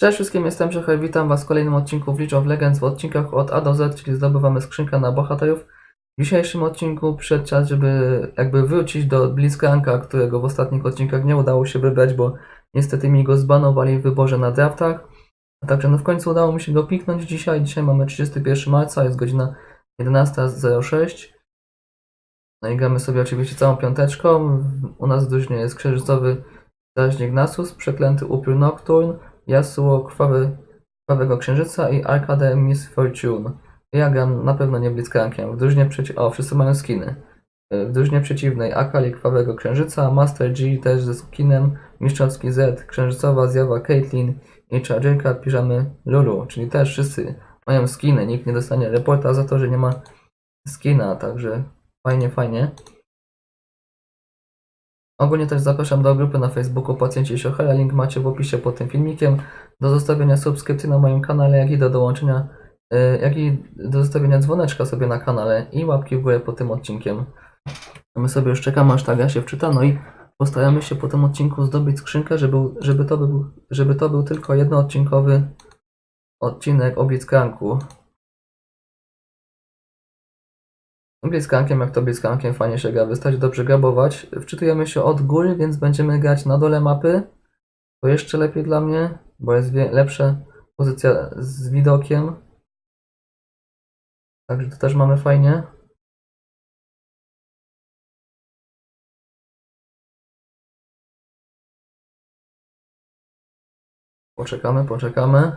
Cześć wszystkim, jestem Szechaj, witam was w kolejnym odcinku w League of Legends w odcinkach od A do Z, czyli zdobywamy skrzynkę na bohaterów. W dzisiejszym odcinku przyszedł czas, żeby jakby wrócić do Blitzcranka, którego w ostatnich odcinkach nie udało się wybrać, bo niestety mi go zbanowali w wyborze na draftach. A także no w końcu udało mi się go kliknąć dzisiaj. Dzisiaj mamy 31 marca, jest godzina 11.06. No i gramy sobie oczywiście całą piąteczką. U nas w drużynie jest księżycowy strażnik Nasus, przeklęty upiór Nocturne, Yasuo krwawy, krwawego księżyca i Arcade Miss Fortune. Ja gram na pewno nie Blitzcrankiem. W drużynie przeci- O, wszyscy mają skiny. W drużynie przeciwnej Akali krwawego księżyca, Master G też ze skinem, Mistrzowski Z, księżycowa zjawa Caitlyn i Chargerka piżamy Lulu, czyli też wszyscy mają skiny. Nikt nie dostanie reporta za to, że nie ma skina, także fajnie, fajnie. Ogólnie też zapraszam do grupy na Facebooku Pacjenci Siochela. Link macie w opisie pod tym filmikiem. Do zostawienia subskrypcji na moim kanale, jak i do dołączenia, y, jak i do zostawienia dzwoneczka sobie na kanale i łapki w górę pod tym odcinkiem. My sobie już czekamy, aż ta się wczyta, no i postaramy się po tym odcinku zdobyć skrzynkę, żeby, żeby, to, był, żeby to był tylko jednoodcinkowy odcinek o Blitzcranku. Blitzcrankiem, jak to Blitzcrankiem fajnie się gra, wystarczy dobrze grabować. Wczytujemy się od góry, więc będziemy grać na dole mapy. To jeszcze lepiej dla mnie, bo jest lepsza pozycja z widokiem. Także to też mamy fajnie. Poczekamy, poczekamy.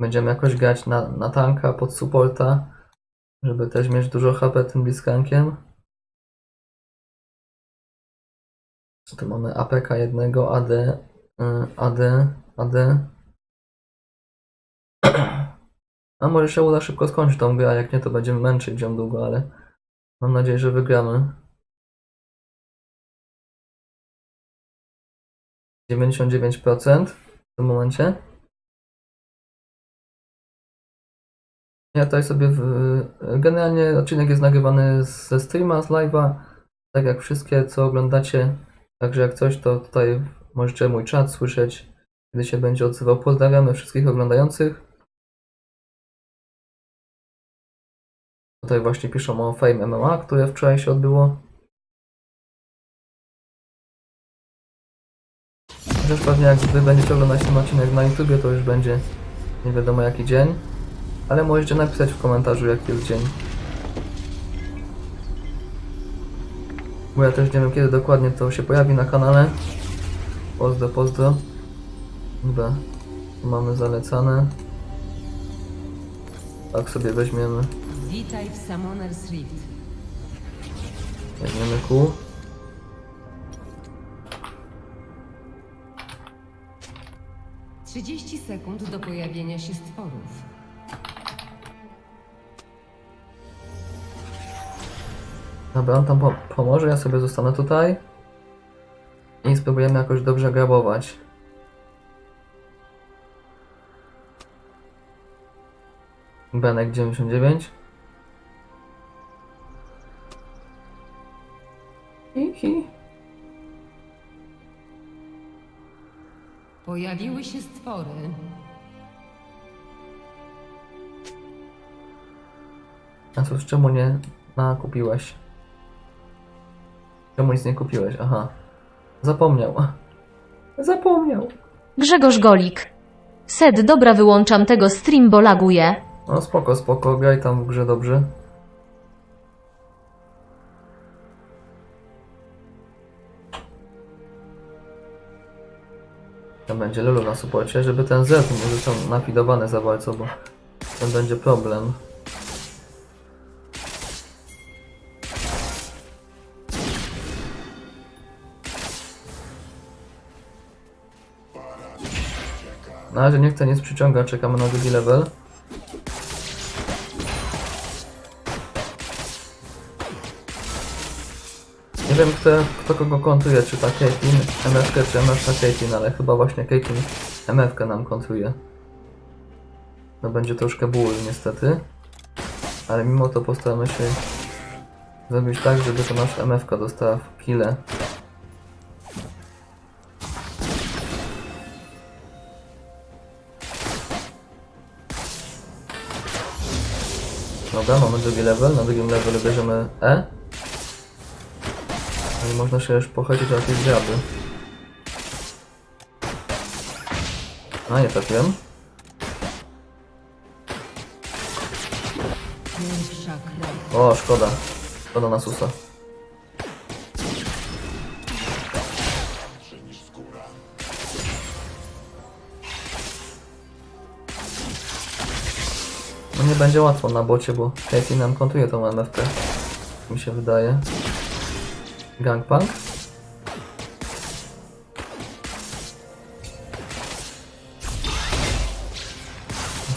Będziemy jakoś grać na, na tanka pod supporta żeby też mieć dużo HP tym bliskankiem. Co tu mamy? APK jednego, AD, AD, AD. A może się uda szybko skończyć tą grę, a jak nie to będziemy męczyć ją długo, ale mam nadzieję, że wygramy. 99% w tym momencie. Ja tutaj sobie w... Generalnie odcinek jest nagrywany ze streama, z live'a, tak jak wszystkie, co oglądacie. Także jak coś, to tutaj możecie mój czat słyszeć, kiedy się będzie odzywał. Pozdrawiamy wszystkich oglądających. Tutaj właśnie piszą o Fame MMA, które wczoraj się odbyło. Chociaż pewnie jak wy będziecie oglądać ten odcinek na YouTubie, to już będzie nie wiadomo jaki dzień. Ale możecie napisać w komentarzu jaki jest dzień. Bo ja też nie wiem kiedy dokładnie to się pojawi na kanale. Pozdro, pozdro. Dobra, tu mamy zalecane. Tak sobie weźmiemy, Witaj w Summoner's Rift. weźmiemy kół. Trzydzieści sekund do pojawienia się stworów. Dobra, on tam po pomoże, ja sobie zostanę tutaj. I spróbujemy jakoś dobrze grabować. Benek 99. Hihi. Pojawiły się stwory. A cóż, czemu nie nakupiłeś? Czemu nic nie kupiłeś? Aha. Zapomniał. Zapomniał. Grzegorz Golik. Sed, dobra, wyłączam tego stream, bo laguje. No spoko, spoko, graj tam w grze dobrze. To będzie Lulu na suporcie, żeby ten Z nie został napidowany za bardzo, bo ten będzie problem. Na razie niech ten nic przyciąga, czekamy na drugi level. Nie wiem kto, kto kogo kontruje, czy ta Caitlyn MFK, czy MFK Caitlyn, ale chyba właśnie Caitlyn MFK nam kontruje. No będzie troszkę ból niestety. Ale mimo to postaramy się zrobić tak, żeby to nasz MFK dostała w kile. Dobra, mamy drugi level. Na drugim levelu bierzemy E. No i można się już pochylić o jakieś dziady. A, nie trafiłem. O, szkoda. Szkoda na susa. Nie będzie łatwo na bocie, bo Katie nam kontuje tą MFP. Mi się wydaje. Gangplank?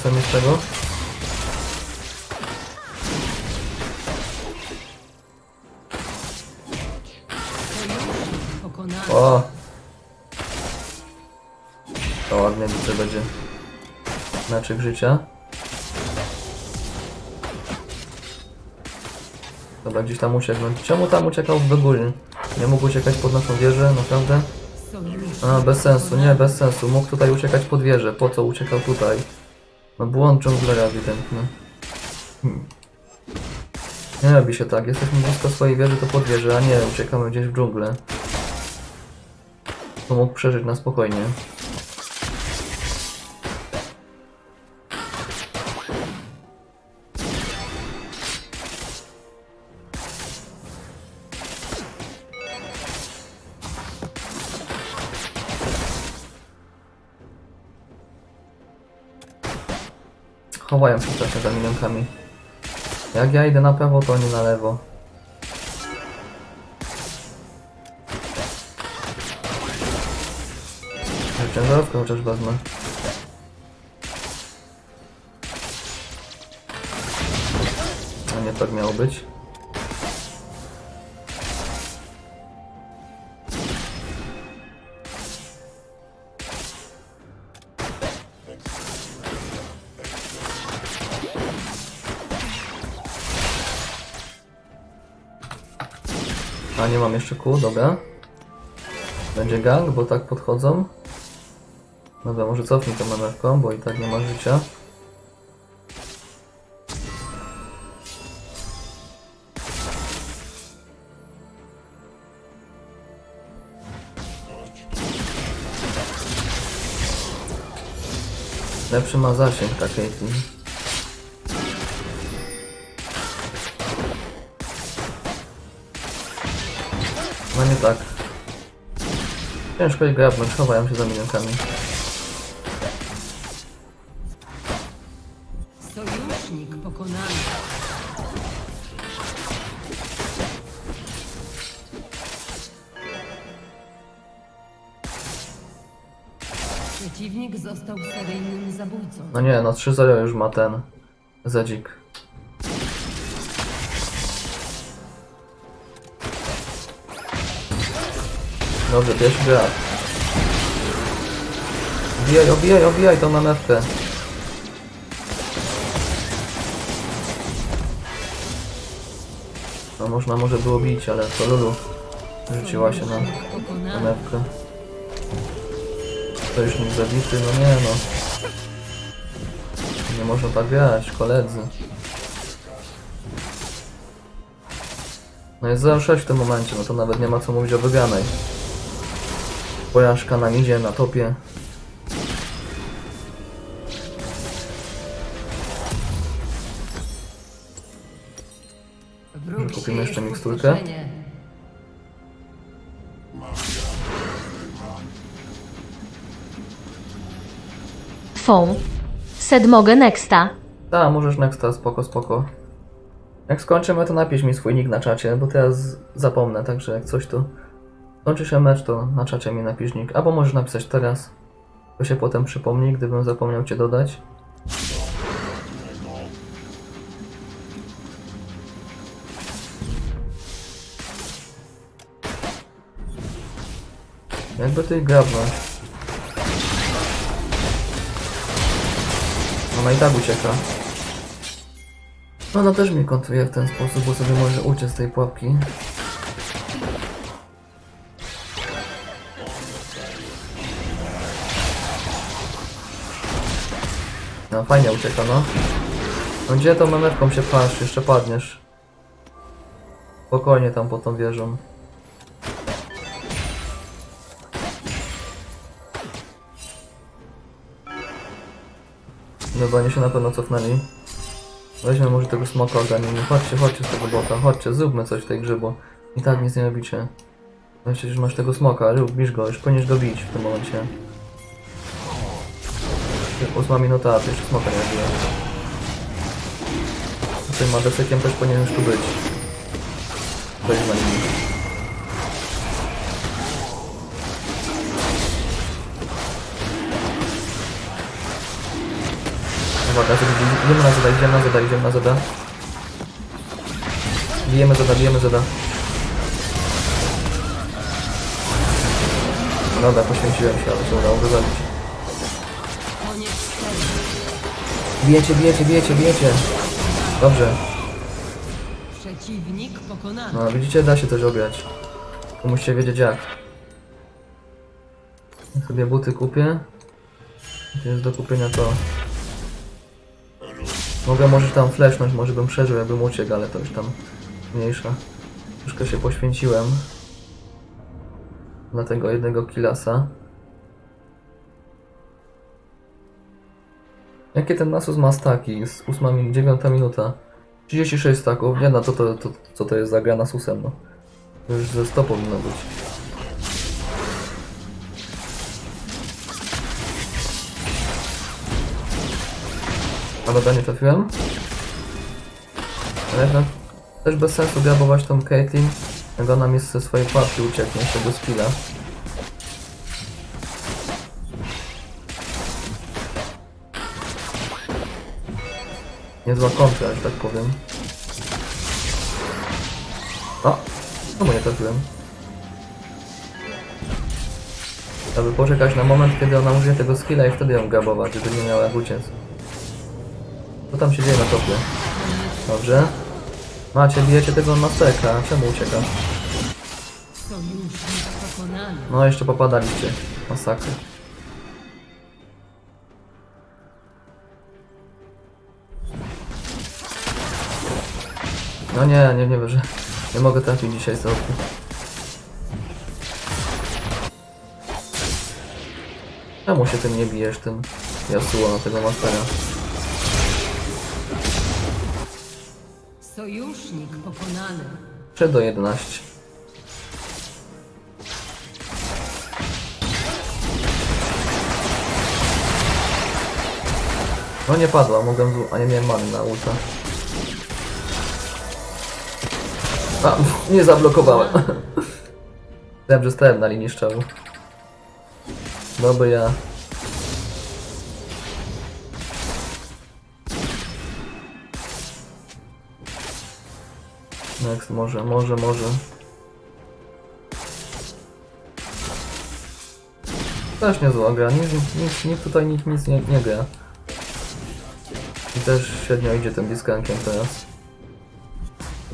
Co mi z tego? O! To ładnie widzę będzie. Meczyk życia. Dobra, gdzieś tam uciekł. Czemu tam uciekał w Begulin? Nie mógł uciekać pod naszą wieżę, naprawdę? A, bez sensu, nie, bez sensu. Mógł tutaj uciekać pod wieżę. Po co uciekał tutaj? No błąd dżunglera ewidentny. Hmm. Nie robi się tak. Jesteśmy blisko swojej wieży, to pod wieżę, a nie uciekamy gdzieś w dżunglę. To mógł przeżyć na spokojnie. Chowają się strasznie za minionkami. Jak ja idę na prawo, to oni na lewo. Ciężarówkę chociaż wezmę. A nie tak miało być. Nie mam jeszcze kół, dobra. Będzie gang, bo tak podchodzą. Dobra, może cofnij tą MF-ką, bo i tak nie ma życia. Lepszy ma zasięg ta No nie tak. Ciężko ich grabnąć, chowają się za minionkami. Sojusznik pokonany. Przeciwnik został seryjnym zabójcą. No nie, no 3-0 już ma ten Zadzik. Dobrze, pierwszy grab. Obijaj, obijaj, obijaj tą manewkę. No można może było bić, ale to Lulu rzuciła się na manewkę. To już nie zabity, no nie no. Nie można tak grać, koledzy. No jest 0-6 w tym momencie, no to nawet nie ma co mówić o wygranej. Porażka nam idzie na topie. Kupimy jeszcze miksturkę? Fą. Sed mogę nexta. Tak, możesz nexta, spoko, spoko. Jak skończymy, to napisz mi swój nick na czacie, bo teraz zapomnę, także jak coś to... Kończy się mecz, to na czacie mi napisz. Albo możesz napisać teraz. To się potem przypomni, gdybym zapomniał cię dodać. Jakby ty grabnąć. Ona i tak ucieka. Ona też mnie kontruje w ten sposób, bo sobie może uciec z tej pułapki. Fajnie ucieka, no. No gdzie tą manewką się patrz, jeszcze padniesz. Spokojnie tam pod tą wieżą. Dobra, oni się na pewno cofnęli. Weźmy może tego smoka ogarnijmy. Chodźcie, chodźcie z tego bota, chodźcie, zróbmy coś w tej grze, bo i tak nic nie robicie. Myślisz, że masz tego smoka, rób, bisz go, już powinieneś go bić w tym momencie. Ósma minuta, a ty jeszcze smoka nie robiłem. Tym madesekiem też powinien już tu być. Weź na nim. Uwaga, idziemy na zada, idziemy na zada, idziemy na zada. Bijemy zada, bijemy zada. Dobra, poświęciłem się, ale się udało go Bijecie, bijecie, bijecie, bijecie. Dobrze. Przeciwnik pokonany. No, widzicie, da się coś ograć. Tylko musicie wiedzieć jak. Ja sobie buty kupię. Jest do kupienia to. Mogę może tam flashnąć, może bym przeżył, jakbym uciekł, ale to już tam mniejsza. Troszkę się poświęciłem. Dla tego jednego kilasa. Jakie ten Nasus ma staki? Jest 8, 9 minuta. 36 staków. Nie no, to, to, to, co to jest za gra Nasusem, no. To już ze 100 powinno być. A dobra, nie trafiłem. Ale no, też bez sensu grabować tą Caitlyn, jak ona mi ze swojej pułapki ucieknie, z tego skilla. Niezła kontra, że tak powiem. O! Czemu nie trafiłem? Aby poczekać na moment, kiedy ona użyje tego skilla i wtedy ją grabować, żeby nie miała jak uciec. Co tam się dzieje na topie? Dobrze. Macie, bijecie tego masterka. Czemu ucieka? No, jeszcze popadaliście. Masakra. No nie, nie, nie wierzę. Nie mogę trafić dzisiaj z roku. Czemu się tym nie bijesz, tym Yasuo na tego mastera? Sojusznik pokonany. 3 do 11. No nie padła, mogłem a nie miałem many na ulta. A, nie zablokowałem. Wiem, że stałem na linii szczelu. Dobry ja. Next, może, może, może. Też nie zła gra, nikt, nikt, nikt tutaj nikt nic nie, nie gra. I też średnio idzie tym Blitzcrankiem teraz.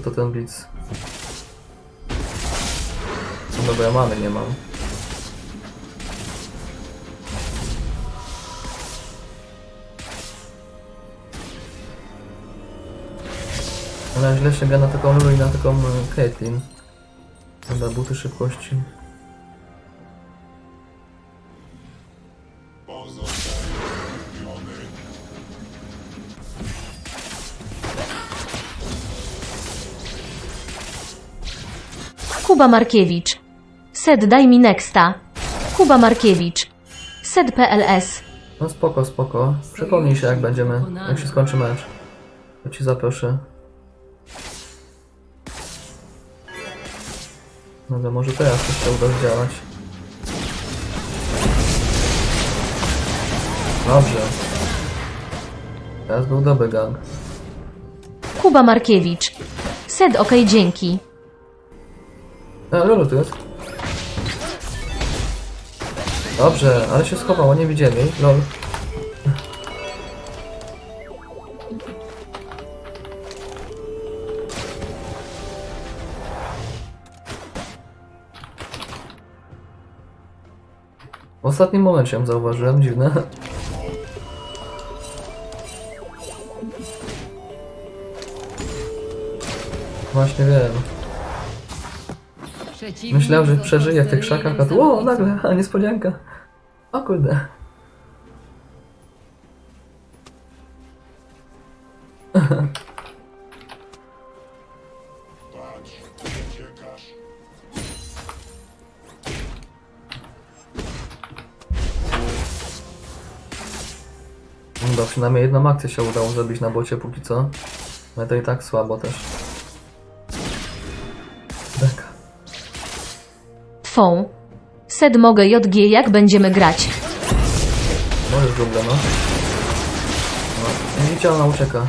To ten Blitz? No dobra, mamy, nie mam. Ale źle się gra na taką Lulu i na taką e, Caitlyn. Dobra, buty szybkości. Kuba Markiewicz. Sed daj mi nexta. Kuba Markiewicz. Sed PLS. No spoko, spoko. Przypomnij się jak będziemy, jak się skończy mecz. To ci zaproszę. Dobra, może teraz coś się uda zdziałać. Dobrze. Teraz był dobry gang. Kuba Markiewicz. Sed ok dzięki. A, Lulu tu jest. Dobrze, ale się schowało, nie widzieli. No. W ostatnim momencie zauważyłem, dziwne. Właśnie wiem. Myślałem, że został przeżyję w tych krzakach, a tu o, nagle, a niespodzianka. O kurde. Chyba przynajmniej jedną akcję się udało zrobić na bocie póki co. Ale to i tak słabo też. Twą. Sed mogę JG jak będziemy grać. Możesz w ogóle, no. No, widzicie, ona ucieka.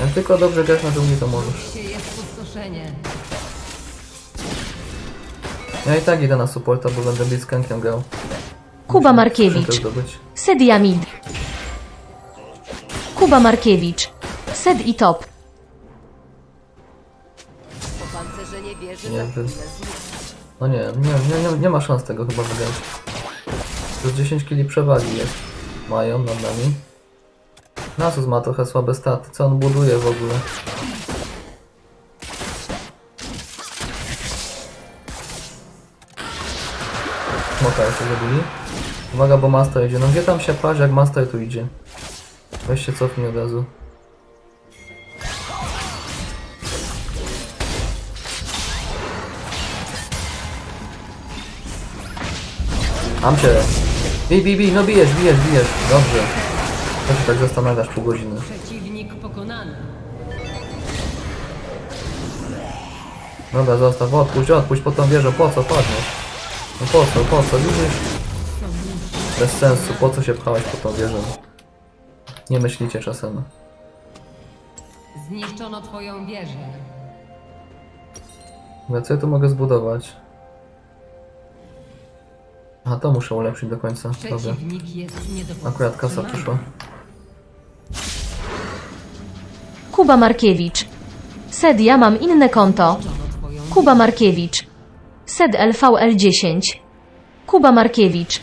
Jak tylko dobrze grasz na długi, to możesz. Ja i tak idę na supporta, bo będę blitzcrankiem grał. Kuba Markiewicz. Sed Jamid. Kuba Markiewicz. Sed i top. Zniknie. No nie, nie, nie, nie, nie ma szans tego chyba wygrać. Plus 10 kili przewagi jest. Mają nad nami. Nasus ma trochę słabe staty. Co on buduje w ogóle? Smoka jeszcze zabili. Uwaga, bo Master idzie. No gdzie tam się parzy, jak Master tu idzie? Weź się cofnij od razu. Mam cię. Bij, bij, bij, no bijesz, bijesz, bijesz. Dobrze. Co się tak zastanawiasz pół godziny? Przeciwnik pokonany. Dobra, zostaw, odpuść, odpuść, po tą wieżą, po co padniesz? No po co, po co, widzisz? Bez sensu, po co się pchałeś po tą wieżą? Nie myślicie czasem. Zniszczono twoją wieżę. Dobra, co ja tu mogę zbudować? A to muszę ulepszyć do końca. Dobra. Przeciwnik jest nie do Akurat kasa powstrzymania. przyszła. Kuba Markiewicz. Sed ja mam inne konto. Zniszczono twoją Kuba Markiewicz. Sed LVL10. Kuba Markiewicz.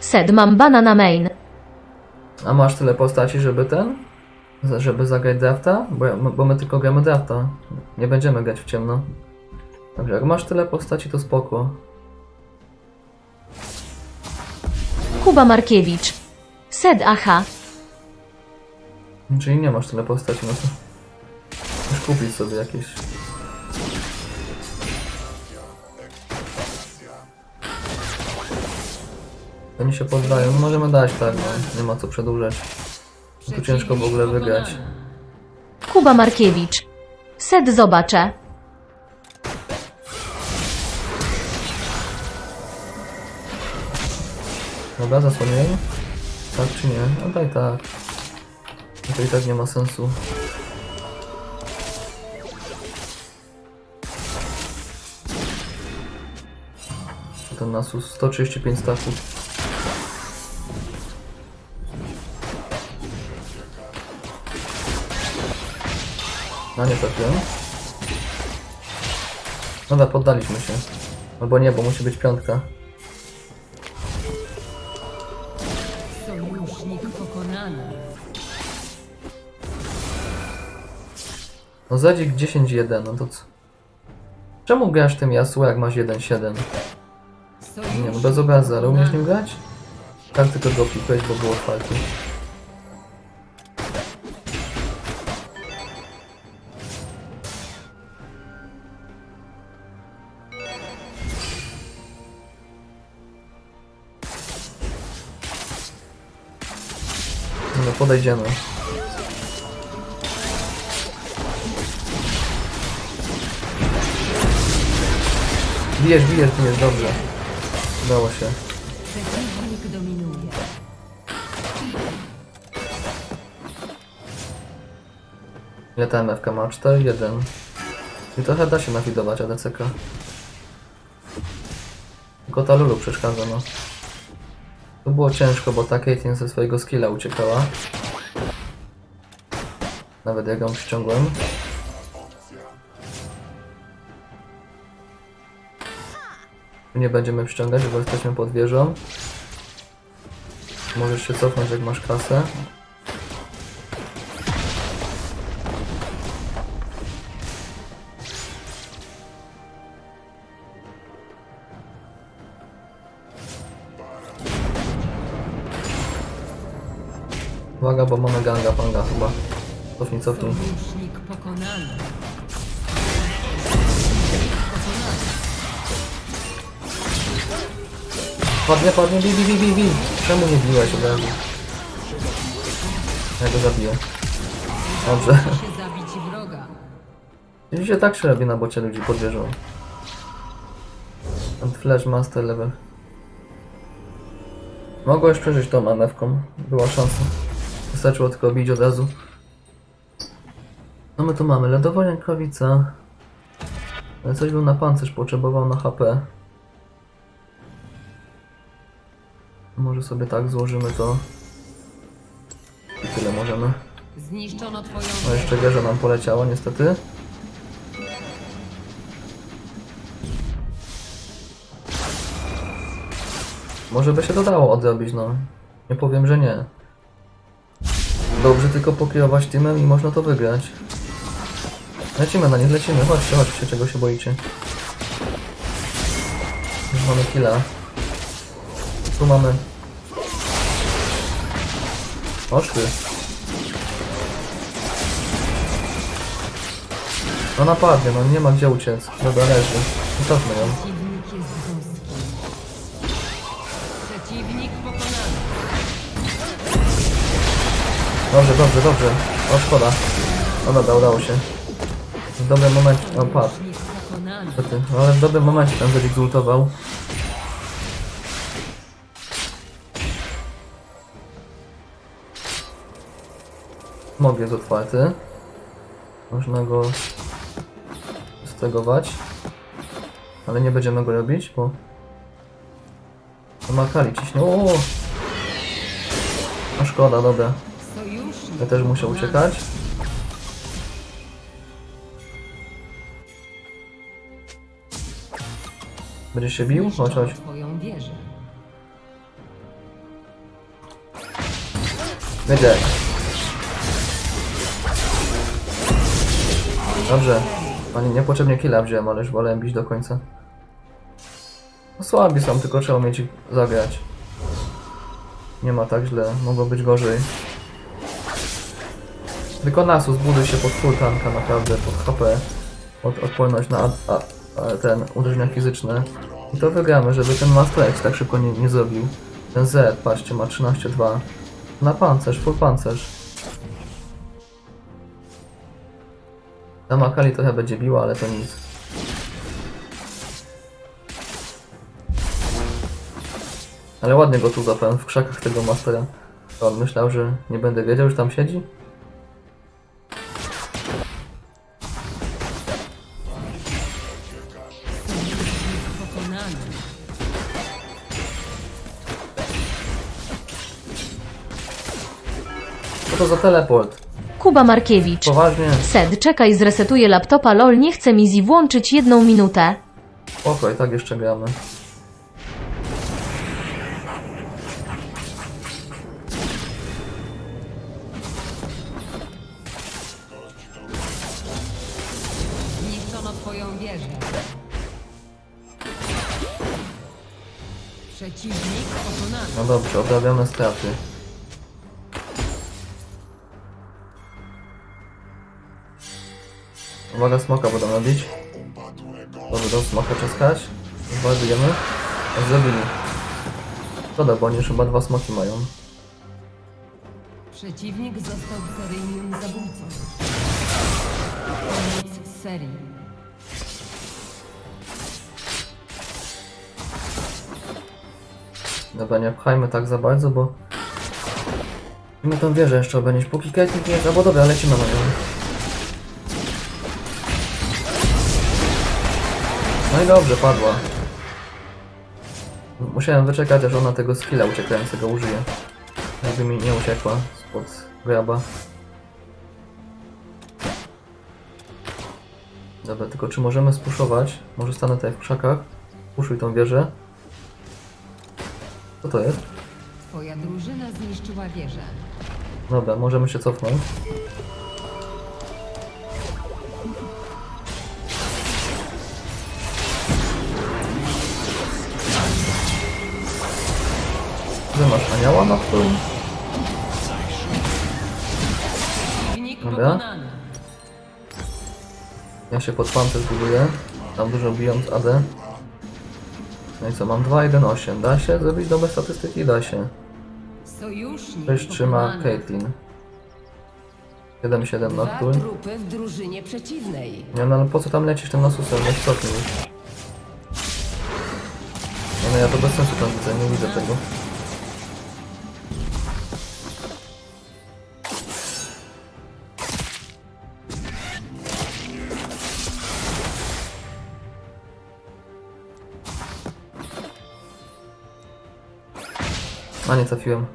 Sed mam bana na main. A masz tyle postaci, żeby ten? Za- Żeby zagrać drafta? Bo, ja, bo my tylko gramy drafta. Nie będziemy grać w ciemno. Dobrze, jak masz tyle postaci, to spoko. Kuba Markiewicz. Sed aha. Czyli nie masz tyle postaci, no to... Musisz kupić sobie jakieś... Oni się poddają, no możemy dać tak, no. Nie ma co przedłużać. Tu ciężko w ogóle wygrać. Kuba Markiewicz. Sed zobaczę. Dobra, zasłonię. Tak czy nie? No daj tak. No To i tak nie ma sensu. Ten nasus 135 staków. No nie trafiłem. Dobra, poddaliśmy się. Albo nie, bo musi być piątka. No Zadzik 10-1, no to co? Czemu grasz tym Yasuo jak masz 1-7? Nie no, bez obrazy, ale umiesz nim grać? Tak tylko go pikłeś, bo był otwarty. No podejdziemy. Bijesz, bijesz, bijesz, dobrze. Udało się. Ile ta MFK ma? 4-1. I trochę da się nawidować ADCK. Tylko ta Lulu przeszkadza, no. To było ciężko, bo ta Caitlyn ze swojego skilla uciekała. Nawet jak ją ściągłem. nie będziemy ściągać, bo jesteśmy pod wieżą. Możesz się cofnąć, jak masz kasę. Uwaga, bo mamy ganga panga chyba. Cofnij, cofnij. Padnie, padnie, bij, bij, bij, bij, bij. Czemu nie biłeś od razu? Ja go zabiję. Dobrze. Się wroga. Widzicie, tak się robi na bocie ludzi pod wieżą. Flash Master Level. Mogłeś przeżyć tą MF-ką. Była szansa. Wystarczyło tylko bić od razu. No my tu mamy ledowa rękawica. Coś był na pancerz, potrzebował na HP. Może sobie tak złożymy to. I tyle możemy. Zniszczono twoją No jeszcze wieża nam poleciała niestety. Może by się dodało odrobić, no. Nie powiem, że nie. Dobrze tylko pokierować teamem i można to wygrać. Lecimy na nich, lecimy. Chodźcie, chodźcie, czego się boicie. Już mamy killa. Tu mamy... Oszły. No napadnie, no nie ma gdzie uciec. Dobra, leży. Zostawmy ją. Dobrze, dobrze, dobrze. O, szkoda. No dobra, udało się. W dobrym momencie... O, padł. No, ale w dobrym momencie ten Zedik zultował. Smog jest otwarty. Można go stegować. Ale nie będziemy go robić, bo... Makali ciśnie. O! A szkoda, dobra. Ja też muszę uciekać. Będziesz się bił? Chodź, chodź. Będzie. Dobrze. Pani niepotrzebnie killa wziąłem, ale już wolałem bić do końca. No słabi są, tylko trzeba umieć ich zagrać. Nie ma tak źle, mogło być gorzej. Tylko Nasus buduj się pod full tanka naprawdę, pod HP. Pod odporność na a, a, ten uderzenia fizyczne. I to wygramy, żeby ten Master X tak szybko nie, nie zrobił. Ten Z, patrzcie, ma 13-2. Na pancerz, full pancerz. Na Makali trochę będzie biła, ale to nic. Ale ładnie go tu zapałem w krzakach tego Mastera. On myślał, że nie będę wiedział, że tam siedzi? Co to za teleport? Kuba Markiewicz. Poważnie? Sed, czekaj, zresetuję laptopa, lol, nie chce mi zi włączyć jedną minutę. Spoko, i tak jeszcze gramy. Zniszczono twoją wieżę. Przeciwnik pokonany. No dobrze, odrabiamy straty. Uwaga, smoka będą robić. Dobrze, do smoka czaskać. Zbadujemy. A zrobili. Szkoda, bo oni już chyba dwa smoki mają. Przeciwnik został seryjnym zabójcą. Koniec serii. Dobra, nie pchajmy tak za bardzo, bo... My tą wieżę jeszcze obronić, póki Caitlyn nie jest... Albo dobra, lecimy na nią. No i dobrze, padła. Musiałem wyczekać, aż ona tego skilla uciekającego użyje. Jakby mi nie uciekła spod graba. Dobra, tylko czy możemy spuszować? Może stanę tutaj w krzakach. Puszuj tą wieżę. Co to jest? Twoja drużyna zniszczyła wieżę. Dobra, możemy się cofnąć. Anioła na którym? Dobra. Ja się pod pancerz buduję. Tam dużo biją z AD. No i co, mam 2, 1, 8. Da się zrobić dobre statystyki? Da się. 6 trzyma. Caitlyn. 7, 7 Dwa Nocturne. trupy w drużynie przeciwnej. Nie no ale po co tam lecisz tym nasusem? Nie stopnie już. Nie no ja to bez sensu tam widzę, nie widzę tego. A nie trafiłem.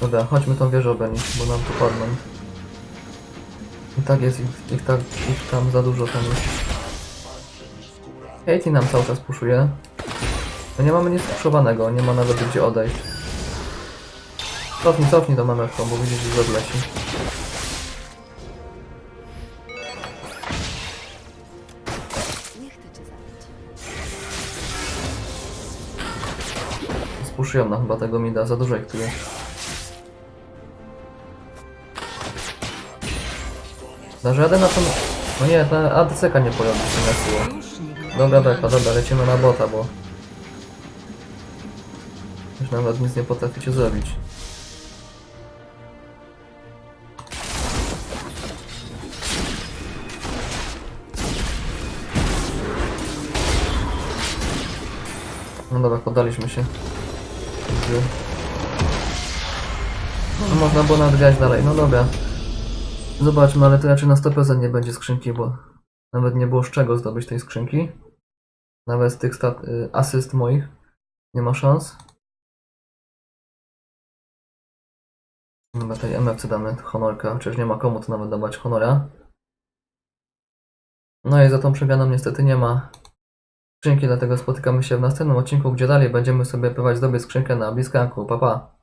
Dobra, chodźmy tą wieżę obronić, bo nam tu padną. I tak jest ich, ich, tak, ich tam za dużo tam jest. Katie nam cały czas puszuje. No nie mamy nic puszowanego, nie ma nawet gdzie odejść. Cofnij, cofnij to mamy bo widzisz, że odleci. Spuszują nam chyba tego mida, za dużo ich tu jest. No żaden na to... No nie, ta ADC-ka nie pojawi się na siłę. Dobra, beka, dobra, lecimy na bota, bo... Już nawet nic nie potraficie zrobić. No dobra, poddaliśmy się. No można było nawet grać dalej, no dobra. Zobaczmy, ale to raczej na 100% nie będzie skrzynki, bo nawet nie było z czego zdobyć tej skrzynki. Nawet z tych stat- y, asyst moich nie ma szans. Dobra, tej MFC damy honorka, przecież nie ma komu to nawet dawać honora. No i za tą przegraną niestety nie ma skrzynki, dlatego spotykamy się w następnym odcinku, gdzie dalej będziemy sobie próbować zdobyć skrzynkę na Bliskanku. Pa, pa.